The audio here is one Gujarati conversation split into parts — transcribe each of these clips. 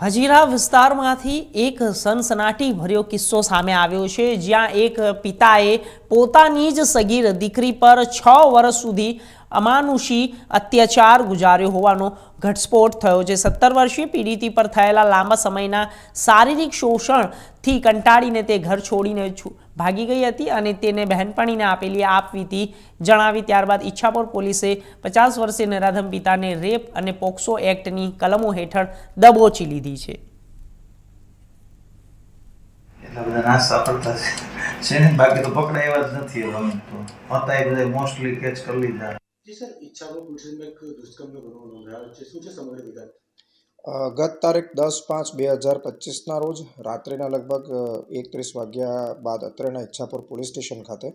હજીરા વિસ્તારમાંથી એક સનસનાટી ભર્યો કિસ્સો સામે આવ્યો છે, જ્યાં એક પિતાએ પોતાની જ સગીર દીકરી પર છ વર્ષ સુધી અમાનુષી અત્યાચાર ગુજાર્યો હોવાનો ઘટસ્ફોટ થયો છે સત્તર વર્ષીય પીડિતી પર થયેલા લાંબા સમયના શારીરિક શોષણથી કંટાળીને તે ઘર છોડીને ભાગી ગઈ હતી અને તેને બહેનપણીને આપેલી આપવીતી જણાવી ત્યારબાદ ઈચ્છાપુર પોલીસે પચાસ વર્ષીય નરાધમ પિતાને રેપ અને પોક્સો એક્ટની કલમો હેઠળ દબોચી લીધી છે. બાકી તો પકડાય એવા જ નથી ગત તારીખ દસ પાંચ બે હજાર પચીસના રોજ રાત્રિના લગભગ એકત્રીસ વાગ્યા બાદ અત્રેના ઈચ્છાપુર પોલીસ સ્ટેશન ખાતે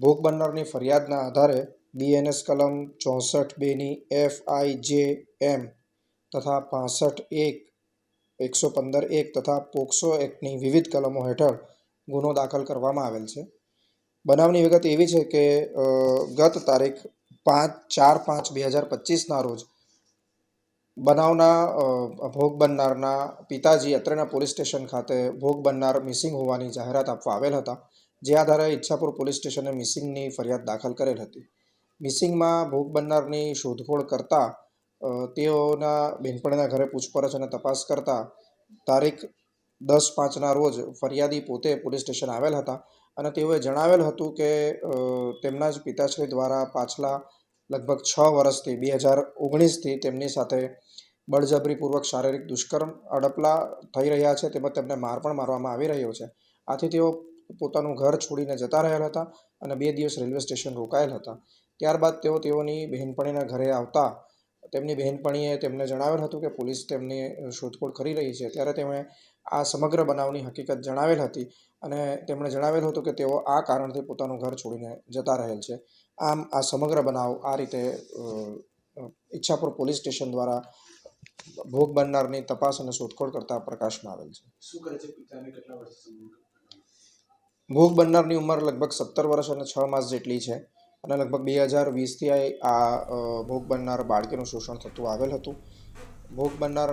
ભોગ બનનારની ફરિયાદના આધારે બીએનએસ કલમ ચોસઠ બેની એફ આઈ જે એમ તથા પાસઠ એક એકસો પંદર એક તથા પોક્સો એક્ટની વિવિધ કલમો હેઠળ ગુનો દાખલ કરવામાં આવેલ છે બનાવની વિગત એવી છે કે ગત તારીખ પાંચ, ચાર, પાંચ બે હજાર પચીસના રોજ બનાવના ભોગ બનનારના પિતાજી અત્રેના પોલીસ સ્ટેશન ખાતે ભોગ બનનાર મિસિંગ હોવાની જાહેરાત આપવા આવેલ હતા, જે આધારે ઈચ્છાપુર પોલીસ સ્ટેશને મિસિંગની ફરિયાદ દાખલ કરેલ હતી. મિસિંગમાં ભોગ બનનારની શોધખોળ કરતા તેઓના બહેનપણીના ઘરે પૂછપરછ અને તપાસ કરતા તારીખ દસ પાંચના રોજ ફરિયાદી પોતે પોલીસ સ્ટેશન આવેલ હતા અને તેઓએ જણાવેલ હતું કે તેમના જ પિતાશ્રી દ્વારા પાછલા લગભગ છ વર્ષથી, બે હજાર ઓગણીસથી તેમની સાથે બળજબરીપૂર્વક શારીરિક દુષ્કર્મ અડપલા થઈ રહ્યા છે તેમજ તેમને માર પણ મારવામાં આવી રહ્યો છે. આથી તેઓ પોતાનું ઘર છોડીને જતા રહેલ હતા અને બે દિવસ રેલવે સ્ટેશન રોકાયેલ હતા. ત્યારબાદ તેઓ તેઓની બહેનપણીના ઘરે આવતા તેમની બહેનપણીએ તેમને જણાવેલ હતું કે પોલીસ તેમની શોધખોળ કરી રહી છે. ત્યારે તેમણે આ સમગ્ર બનાવની હકીકત જણાવેલ હતી અને તેમણે જણાવેલ હતું કે તેઓ આ કારણથી પોતાનું ઘર છોડીને જતા રહેલ છે. આમ આ સમગ્ર બનાવ આ રીતે ઈચ્છાપુર પોલીસ સ્ટેશન દ્વારા ભોગ બનનારની તપાસ અને શોધખોળ કરતા પ્રકાશમાં આવેલ છે. શું કરે છે? પિતાને કેટલા વર્ષ ભોગ બનનારની ઉંમર લગભગ સત્તર વર્ષ અને છ માસ જેટલી છે. અને લગભગ બે હજાર વીસથી આ ભોગ બનનાર બાળકીનું શોષણ થતું આવેલ હતું. ભોગ બનનાર